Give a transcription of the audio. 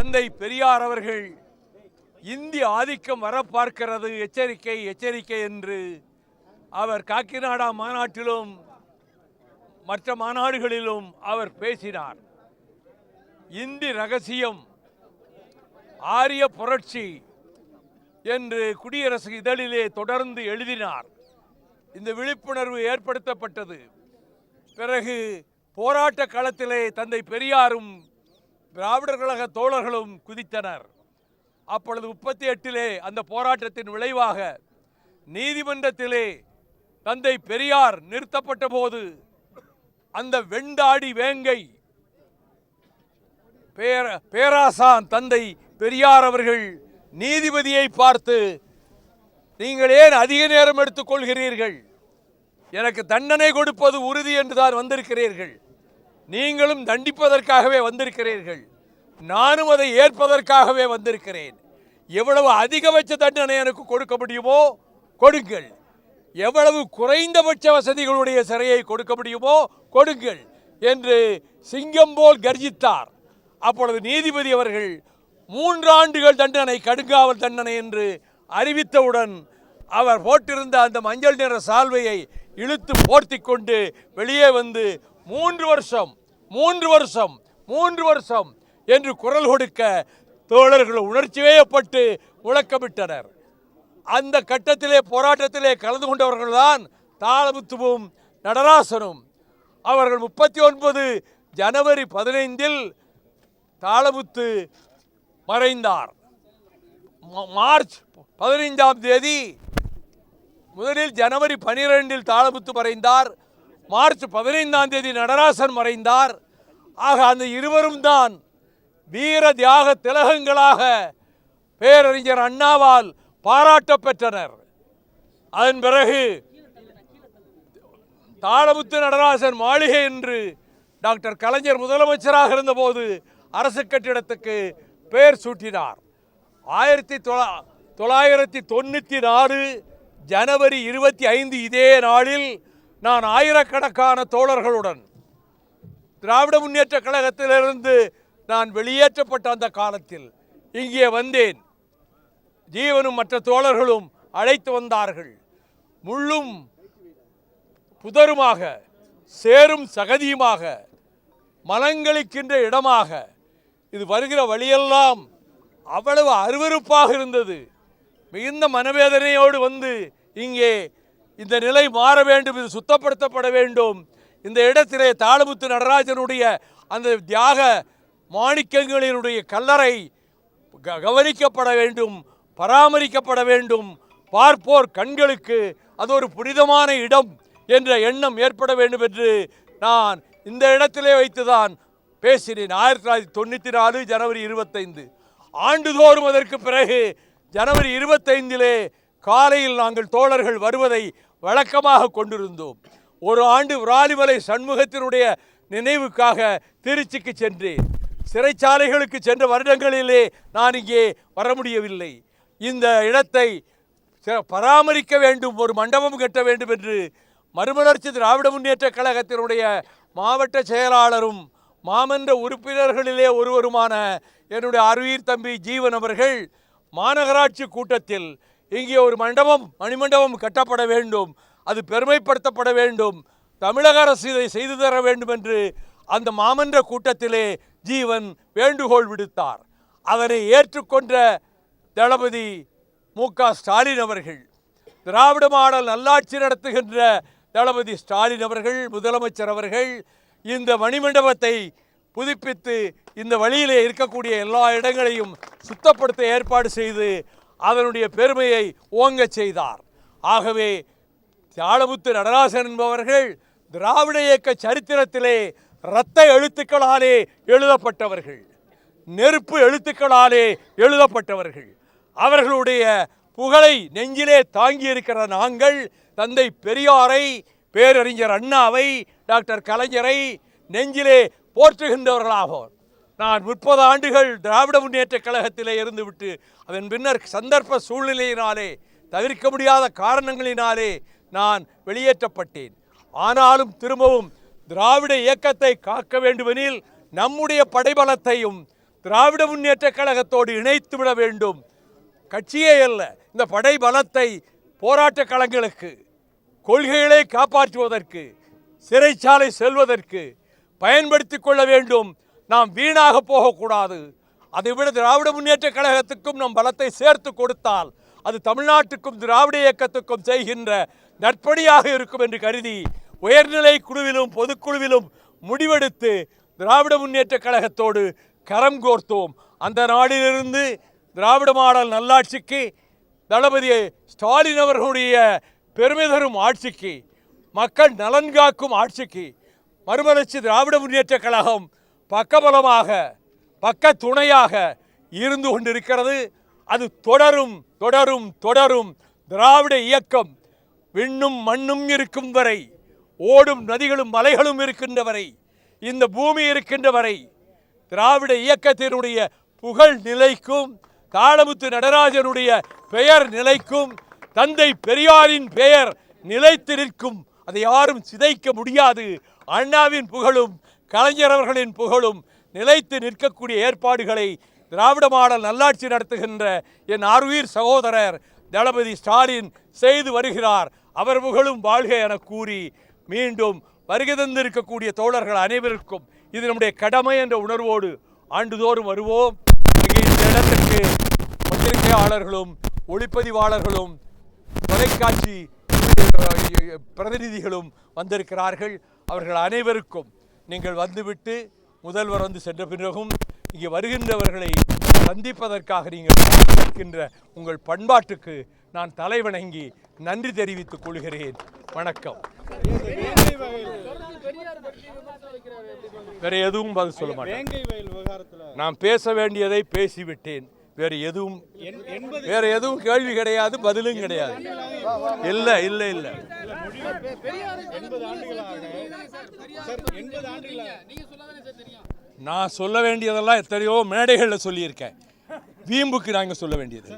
தந்தை பெரியார் அவர்கள் இந்தி ஆதிக்கம் வர பார்க்கிறது எச்சரிக்கை எச்சரிக்கை என்று அவர் காக்கிநாடா மாநாட்டிலும் மற்ற மாநாடுகளிலும் அவர் பேசினார். இந்தி ரகசியம் ஆரிய புரட்சி என்று குடியரசு இதழிலே தொடர்ந்து எழுதினார். இந்த விழிப்புணர்வு ஏற்படுத்தப்பட்டது. பிறகு போராட்ட களத்திலே தந்தை பெரியாரும் திராவிடர் கழக தோழர்களும் குதித்தனர். அப்பொழுது முப்பத்தி எட்டிலே அந்த போராட்டத்தின் விளைவாக நீதிமன்றத்திலே தந்தை பெரியார் நிறுத்தப்பட்ட போது அந்த வெண்டாடி வேங்கை பேர பேராசான் தந்தை பெரியார் அவர்கள் நீதிபதியை பார்த்து நீங்கள் ஏன் அதிக நேரம் எடுத்துக்கொள்கிறீர்கள்? எனக்கு தண்டனை கொடுப்பது உறுதி என்று தான் வந்திருக்கிறீர்கள். நீங்களும் தண்டிப்பதற்காகவே வந்திருக்கிறீர்கள். நானும் அதை ஏற்பதற்காகவே வந்திருக்கிறேன். எவ்வளவு அதிகபட்ச தண்டனை எனக்கு கொடுக்க முடியுமோ கொடுங்கள். எவ்வளவு குறைந்தபட்ச வசதிகளுடைய சிறையை கொடுக்க முடியுமோ கொடுங்கள் என்று சிங்கம் போல் கர்ஜித்தார். அப்பொழுது நீதிபதி அவர்கள் மூன்றாண்டுகள் தண்டனை கடுங்காவல் தண்டனை என்று அறிவித்தவுடன் அவர் போட்டிருந்த அந்த மஞ்சள் நிற சால்வையை இழுத்து போர்த்தி கொண்டு வெளியே வந்து மூன்று வருஷம் மூன்று வருஷம் மூன்று வருஷம் என்று குரல் கொடுக்க தோழர்கள் உணர்ச்சி வயப்பட்டு முழக்கமிட்டனர் அந்த கட்டத்திலே போராட்டத்திலே கலந்து கொண்டவர்கள்தான் தாளமுத்துவும் நடராசனும். அவர்கள் முப்பத்தி ஒன்பது ஜனவரி பதினைந்தில் தாளமுத்து மறைந்தார். மார்ச் பதினைந்தாம் தேதி முதலில் ஜனவரி பனிரெண்டில் தாளமுத்து மறைந்தார். மார்ச் பதினைந்தாம் தேதி நடராசன் மறைந்தார். ஆக அந்த இருவரும் தான் வீர தியாக திலகங்களாக பேரறிஞர் அண்ணாவால் பாராட்ட பெற்றனர் அதன் பிறகு தாளமுத்து நடராசன் மாளிகை என்று டாக்டர் கலைஞர் முதலமைச்சராக இருந்தபோது அரசு கட்டிடத்துக்கு பெயர் சூட்டினார். ஆயிரத்தி தொள்ளா தொள்ளாயிரத்தி தொண்ணூற்றி நாலு ஜனவரி இருபத்தி ஐந்து இதே நாளில் நான் ஆயிரக்கணக்கான தோழர்களுடன் திராவிட முன்னேற்ற கழகத்திலிருந்து நான் வெளியேற்றப்பட்ட அந்த காலத்தில் இங்கே வந்தேன். ஜீவனும் மற்ற தோழர்களும் அழைத்து வந்தார்கள். முள்ளும் புதருமாக சேரும் சகதியுமாக மலங்களிக்கின்ற இடமாக. இது வருகிற வழியெல்லாம் அவ்வளவு அருவருப்பாக இருந்தது. மிகுந்த மனவேதனையோடு வந்து இங்கே இந்த நிலை மாற வேண்டும் இது சுத்தப்படுத்தப்பட வேண்டும். இந்த இடத்திலே தாளமுத்து நடராஜனுடைய அந்த தியாக மாணிக்கங்களினுடைய கல்லறை க- கவனிக்கப்பட வேண்டும் பராமரிக்கப்பட வேண்டும். பார்ப்போர் கண்களுக்கு அது ஒரு புனிதமான இடம் என்ற எண்ணம் ஏற்பட வேண்டும் என்று நான் இந்த இடத்திலே வைத்துதான் பேசினேன். ஆயிரத்தி தொள்ளாயிரத்தி தொண்ணூற்றி நாலு ஜனவரி இருபத்தைந்து. ஆண்டுதோறும் அதற்கு பிறகு ஜனவரி இருபத்தைந்திலே காலையில் நாங்கள் தோழர்கள் வருவதை வழக்கமாக கொண்டிருந்தோம். ஒரு ஆண்டு விராலிமலை சண்முகத்தினுடைய நினைவுக்காக திருச்சிக்கு சென்றேன். சிறைச்சாலைகளுக்கு சென்ற வருடங்களிலே நான் இங்கே வர முடியவில்லை இந்த இடத்தை ச- பராமரிக்க வேண்டும் ஒரு மண்டபம் கட்ட வேண்டும் என்று மறுமலர்ச்சி திராவிட முன்னேற்ற கழகத்தினுடைய மாவட்ட செயலாளரும் மாமன்ற உறுப்பினர்களிலே ஒருவருமான என்னுடைய அருவீர் தம்பி ஜீவன் அவர்கள் மாநகராட்சி கூட்டத்தில் இங்கே ஒரு மண்டபம் மணிமண்டபம் கட்டப்பட வேண்டும். அது பெருமைப்படுத்தப்பட வேண்டும். தமிழக அரசு இதை செய்து தர வேண்டும் என்று அந்த மாமன்ற கூட்டத்திலே ஜீவன் வேண்டுகோள் விடுத்தார். அதனை ஏற்றுக்கொண்ட தளபதி மு க ஸ்டாலின் அவர்கள் திராவிட மாடல் நல்லாட்சி நடத்துகின்ற தளபதி ஸ்டாலின் அவர்கள் முதலமைச்சர் அவர்கள் இந்த மணிமண்டபத்தை புதுப்பித்து இந்த வழியிலே இருக்கக்கூடிய எல்லா இடங்களையும் சுத்தப்படுத்த ஏற்பாடு செய்து அதனுடைய பெருமையை ஓங்கச் செய்தார். ஆகவே தாளமுத்து நடராசன் என்பவர்கள் திராவிட இயக்க சரித்திரத்திலே இரத்த எழுத்துக்களாலே எழுதப்பட்டவர்கள். நெருப்பு எழுத்துக்களாலே எழுதப்பட்டவர்கள். அவர்களுடைய புகழை நெஞ்சிலே தாங்கி இருக்கிற நாங்கள் தந்தை பெரியாரை பேரறிஞர் அண்ணாவை டாக்டர் கலைஞரை நெஞ்சிலே போற்றுகின்றவர்களாகும் நான் முப்பது ஆண்டுகள் திராவிட முன்னேற்ற கழகத்திலே இருந்துவிட்டு அதன் பின்னர் சந்தர்ப்ப சூழ்நிலையினாலே தவிர்க்க முடியாத காரணங்களினாலே நான் வெளியேற்றப்பட்டேன். ஆனாலும் திரும்பவும் திராவிட இயக்கத்தை காக்க வேண்டுமெனில் நம்முடைய படைபலத்தையும் திராவிட முன்னேற்ற கழகத்தோடு இணைத்து விட வேண்டும். கட்சியே அல்ல இந்த படை பலத்தை போராட்ட களங்களுக்கு கொள்கைகளை காப்பாற்றுவதற்கு சிறைச்சாலை செல்வதற்கு பயன்படுத்தி கொள்ள வேண்டும். நாம் வீணாக போகக்கூடாது. அதைவிட திராவிட முன்னேற்ற கழகத்துக்கும் நம் பலத்தை சேர்த்து கொடுத்தால் அது தமிழ்நாட்டுக்கும் திராவிட இயக்கத்துக்கும் செய்கின்ற நற்பணியாக இருக்கும் என்று கருதி உயர்நிலை குழுவிலும் பொதுக்குழுவிலும் முடிவெடுத்து திராவிட முன்னேற்ற கழகத்தோடு கரம் கோர்த்தோம். அந்த நாடிலிருந்து திராவிட மாடல் நல்லாட்சிக்கு தளபதி ஸ்டாலின் அவர்களுடைய பெருமை தரும் ஆட்சிக்கு மக்கள் நலன் காக்கும் ஆட்சிக்கு மறுமலர்ச்சி திராவிட முன்னேற்ற கழகம் பக்கபலமாக பக்க துணையாக இருந்து கொண்டிருக்கிறது. அது தொடரும் தொடரும் தொடரும் திராவிட இயக்கம். விண்ணும் மண்ணும் இருக்கும் வரை ஓடும் நதிகளும் மலைகளும் இருக்கின்ற வரை இந்த பூமி இருக்கின்ற வரை திராவிட இயக்கத்தினுடைய புகழ் நிலைக்கும் தாளமுத்து நடராஜனுடைய பெயர் நிலைக்கும் தந்தை பெரியாரின் பெயர் நிலைத்து நிற்கும் அதை யாரும் சிதைக்க முடியாது. அண்ணாவின் புகழும் கலைஞர் அவர்களின் புகழும் நிலைத்து நிற்கக்கூடிய ஏற்பாடுகளை திராவிட மாடல் நல்லாட்சி நடத்துகின்ற என் ஆர்வீர் சகோதரர் தளபதி ஸ்டாலின் செய்து வருகிறார். அவர் புகழும் வாழ்க என கூறி மீண்டும் வருகை தந்திருக்கக்கூடிய தோழர்கள் அனைவருக்கும் இது நம்முடைய கடமை என்ற உணர்வோடு ஆண்டுதோறும் வருவோம். இங்கே இந்த இடத்திற்கு பத்திரிகையாளர்களும் ஒளிப்பதிவாளர்களும் தொலைக்காட்சி பிரதிநிதிகளும் வந்திருக்கிறார்கள். அவர்கள் அனைவருக்கும் நீங்கள் வந்துவிட்டு முதல்வர் வந்து சென்ற பிறகும் இங்கே வருகின்றவர்களை சந்திப்பதற்காக நீங்கள் இருக்கின்ற உங்கள் பண்பாட்டுக்கு நான் தலைவணங்கி நன்றி தெரிவித்துக் கொள்கிறேன். வணக்கம். வேற எதுவும் பதில் சொல்ல மாட்டேன். நான் பேச வேண்டியதை பேசிவிட்டேன். வேற எதுவும் வேற எதுவும் கேள்வி கிடையாது பதிலும் கிடையாது. இல்ல இல்ல இல்ல. எண்பது ஆண்டுகளாக. நான் சொல்ல வேண்டியதெல்லாம் எத்தனையோ மேடைகளில் சொல்லியிருக்கேன். வீம்புக்கு நாங்கள் சொல்ல வேண்டியது